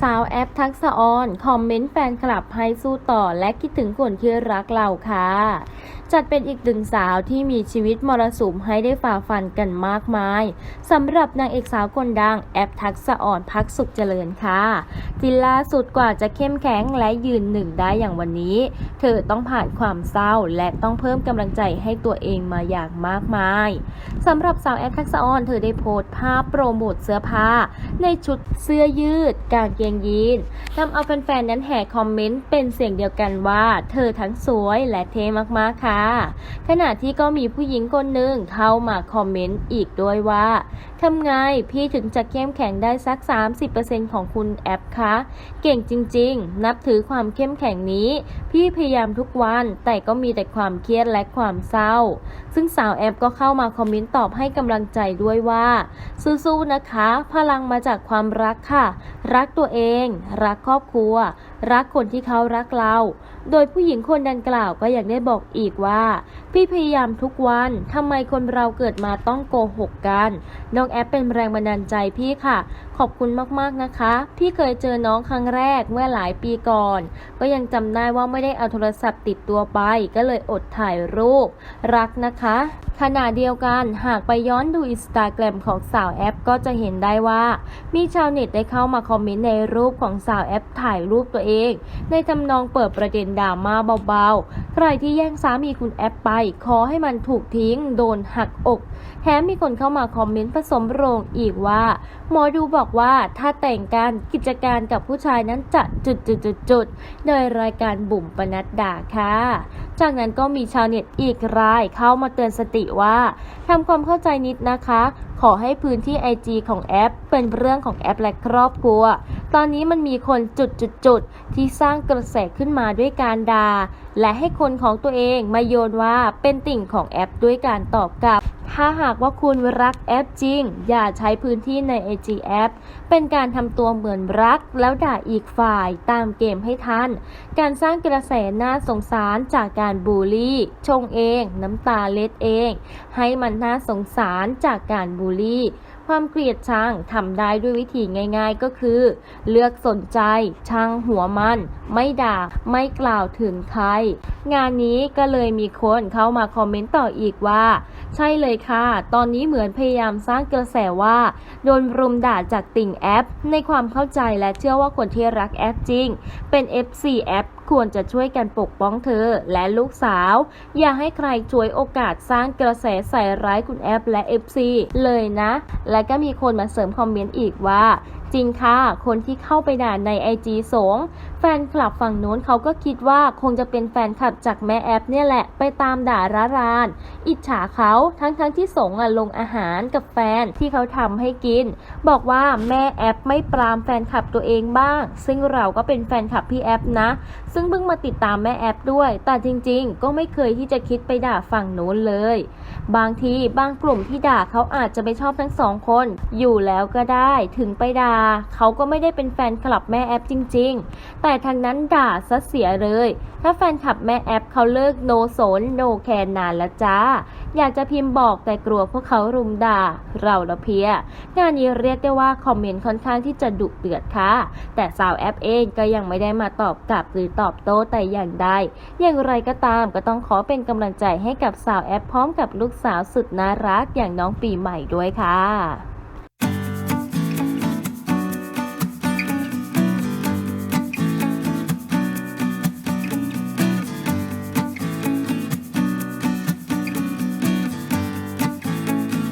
สาวแอปทักษะออน คอมเมนต์แฟนคลับให้สู้ต่อและคิดถึงคนที่รักเราค่ะ จัดเป็นอีกหนึ่งสาวที่มีชีวิตมรสุมให้ได้ฝ่าฟันกันมากมายสำหรับนางเอกสาวคนดังแอปทักษะอ่อนพักสุขเจริญค่ะที่ล่าสุดกว่าจะเข้มแข็งและยืนหนึ่งได้อย่างวันนี้ เธอต้องผ่านความเศร้าและต้องเพิ่มกำลังใจให้ตัวเองมาอย่างมากมายสำหรับสาวแอปทักษะออนเธอได้โพสต์ภาพโปรโมทเสื้อผ้า ในชุดเสื้อยืด กางเกงยีนทำเอาแฟนๆนั้นแห่คอมเมนต์เป็นเสียงเดียวกันว่า เธอทั้งสวยและเท่มากๆค่ะขณะที่ก็มีผู้หญิงคนหนึ่งเข้ามาคอมเมนต์อีกด้วยว่าทำไงพี่ถึงจะเข้มแข็งได้สัก 30%ของคุณแอปคะเก่งจริง ๆ นับถือความเข้มแข็งนี้ พี่พยายามทุกวันแต่ก็มีแต่ความเครียดและความเศร้า ซึ่งสาวแอปก็เข้ามาคอมเมนต์ตอบให้กำลังใจด้วยว่าสู้ๆนะคะ พลังมาจากความรักค่ะ รักตัวเอง รักครอบครัว รักคนที่เขารักเรา โดยผู้หญิงคนดังกล่าวก็อยากได้บอกอีกว่า พี่พยายามทุกวันทำไมคนเราเกิดมาต้องโกหกกัน น้องแอปเป็นแรงบันดาลใจพี่ค่ะ ขอบคุณมากๆนะคะ พี่เคยเจอน้องครั้งแรกเมื่อหลายปีก่อน ก็ยังจำได้ว่าไม่ได้เอาโทรศัพท์ติดตัวไป ก็เลยอดถ่ายรูป รักนะคะขณะเดียวกันหากไปย้อนดูอินสตาแกรมของสาวแอปก็จะเห็นได้ว่า มีชาวเน็ตได้เข้ามาคอมเมนต์ในรูปของสาวแอปถ่ายรูปตัวเองในทำนองเปิดประเด็นดราม่าเบาๆ ใครที่แย่งสามีคุณแอปไป ขอให้มันถูกทิ้ง โดนหักอก แถมมีคนเข้ามาคอมเมนต์ผสมโรงอีกว่า หมอดูบอกว่าถ้าแต่งการกิจการกับผู้ชายนั้นจะจุดจุดจุดจุดๆโดยรายการบุ๋มปนัดดาค่ะ จากนั้นก็มีชาวเน็ตอีกรายเข้ามาเตือนสติว่าทำความเข้าใจนิดนะคะ ขอให้พื้นที่ IG ของแอปเป็นเรื่องของแอปและครอบครัว ตอนนี้มันมีคนจุดจุดจุดที่สร้างกระแสขึ้นมาด้วยการดา่าและให้คนของตัวเองมาโยนว่าเป็นติ่งของแอปด้วยการตอบกลับ ถ้าหากว่าคุณรักแอปจริง อย่าใช้พื้นที่ใน IG แอปเป็นการทำตัวเหมือนรักแล้วด่าอีกฝ่ายตามเกมให้ทัน การสร้างกระแสน่าสงสารจากการบูลลี่ ชงเอง น้ำตาเล็ดเอง ให้มันน่าสงสารจากการบูลลี่ ความเกลียดชังทำได้ด้วยวิธีง่าย ๆ ก็คือ เลือกสนใจช่างหัวมัน ไม่ด่าไม่กล่าวถึงใคร งานนี้ก็เลยมีคนเข้ามาคอมเมนต์ต่ออีกว่า ใช่เลยค่ะ ตอนนี้เหมือนพยายามสร้างกระแสว่า โดนรุมด่าจากติ่งแอป ในความเข้าใจและเชื่อว่าคนที่รักแอปจริง เป็น FC แอป ควรจะช่วยกันปกป้องเธอและลูกสาว อย่าให้ใครช่วยโอกาสสร้างกระแสใส่ร้ายคุณแอปและ FC เลยนะ และก็มีคนมาเสริมคอมเมนต์อีกว่า จริงค่ะ คนที่เข้าไปด่าใน IG สงแฟนคลับฝั่งโน้นเขาก็คิดว่าคงจะเป็นแฟนคลับจากแม่แอปเนี่ยแหละไปตามด่าร้าราน อิจฉาเขาทั้งๆทที่สงอะลงอาหารกับแฟนที่เขาทำให้กิน บอกว่าแม่แอปไม่ปรามแฟนคลับตัวเองบ้าง ซึ่งเราก็เป็นแฟนคลับพี่แอปนะ ซึ่งเพิ่งมาติดตามแม่แอปด้วย แต่จริงๆ ก็ไม่เคยที่จะคิดไปด่าฝั่งโน้นเลย บางทีบางกลุ่มที่ด่าเขาอาจจะไม่ชอบทั้งสองคน อยู่แล้วก็ได้ถึงไปด่าเขาก็ไม่ได้เป็นแฟนคลับแม่แอปจริง ๆ แต่ทางนั้นด่าซะเสียเลย ถ้าแฟนคลับแม่แอปเขาเลิกโนโสนโนแคนนานแล้วจ้า อยากจะพิมพ์บอกแต่กลัวพวกเขารุมด่า เราละเพีย งานนี้เรียกได้ว่าคอมเมนต์ค่อนข้างที่จะดุเดือดค่ะ แต่สาวแอปเองก็ยังไม่ได้มาตอบกลับหรือตอบโต้แต่อย่างใด อย่างไรก็ตามก็ต้องขอเป็นกำลังใจให้กับสาวแอปพร้อมกับลูกสาวสุดน่ารักอย่างน้องปีใหม่ด้วยค่ะ